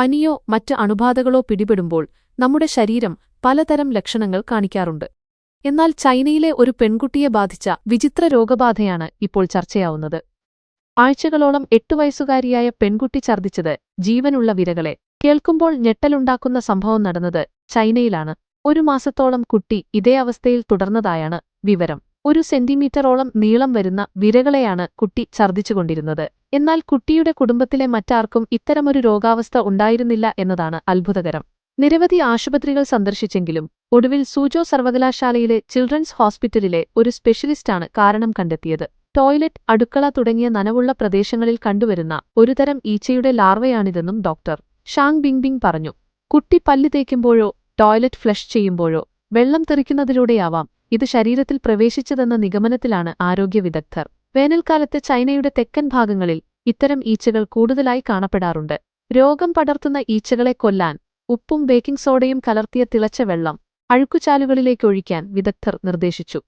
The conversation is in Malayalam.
പനിയോ മറ്റ് അണുബാധകളോ പിടിപെടുമ്പോൾ നമ്മുടെ ശരീരം പലതരം ലക്ഷണങ്ങൾ കാണിക്കാറുണ്ട്. എന്നാൽ ചൈനയിലെ ഒരു പെൺകുട്ടിയെ ബാധിച്ച വിചിത്ര രോഗബാധയാണ് ഇപ്പോൾ ചർച്ചയാവുന്നത്. ആഴ്ചകളോളം എട്ടു വയസ്സുകാരിയായ പെൺകുട്ടി ഛർദ്ദിച്ചത് ജീവനുള്ള വിരകളെ. കേൾക്കുമ്പോൾ ഞെട്ടലുണ്ടാക്കുന്ന സംഭവം നടന്നത് ചൈനയിലാണ്. ഒരു മാസത്തോളം കുട്ടി ഇതേ അവസ്ഥയിൽ തുടർന്നതായാണ് വിവരം. ഒരു സെന്റിമീറ്ററോളം നീളം വരുന്ന വിരകളെയാണ് കുട്ടി ഛർദ്ദിച്ചുകൊണ്ടിരുന്നത്. എന്നാൽ കുട്ടിയുടെ കുടുംബത്തിലെ മറ്റാർക്കും ഇത്തരമൊരു രോഗാവസ്ഥ ഉണ്ടായിരുന്നില്ല എന്നതാണ് അത്ഭുതകരം. നിരവധി ആശുപത്രികൾ സന്ദർശിച്ചെങ്കിലും ഒടുവിൽ സൂജോ സർവകലാശാലയിലെ ചിൽഡ്രൻസ് ഹോസ്പിറ്റലിലെ ഒരു സ്പെഷ്യലിസ്റ്റാണ് കാരണം കണ്ടെത്തിയത്. ടോയ്ലറ്റ് അടുക്കള തുടങ്ങിയ നനവുള്ള പ്രദേശങ്ങളിൽ കണ്ടുവരുന്ന ഒരുതരം ഈച്ചയുടെ ലാർവയാണിതെന്നും ഡോക്ടർ ഷാങ് ബിങ്ബിങ് പറഞ്ഞു. കുട്ടി പല്ല് തേക്കുമ്പോഴോ ടോയ്ലറ്റ് ഫ്ലഷ് ചെയ്യുമ്പോഴോ വെള്ളം തെറിക്കുന്നതിലൂടെയാവാം. ഇത് ശരീരത്തിൽ പ്രവേശിച്ചതെന്ന നിഗമനത്തിലാണ് ആരോഗ്യ വിദഗ്ധർ വേനൽക്കാലത്ത് ചൈനയുടെ തെക്കൻ ഭാഗങ്ങളിൽ ഇത്തരം ഈച്ചകൾ കൂടുതലായി കാണപ്പെടാറുണ്ട്. രോഗം പടർത്തുന്ന ഈച്ചകളെ കൊല്ലാൻ ഉപ്പും ബേക്കിംഗ് സോഡയും കലർത്തിയ തിളച്ച വെള്ളം അഴുക്കുചാലുകളിലേക്കൊഴിക്കാൻ വിദഗ്ധർ നിർദ്ദേശിച്ചു.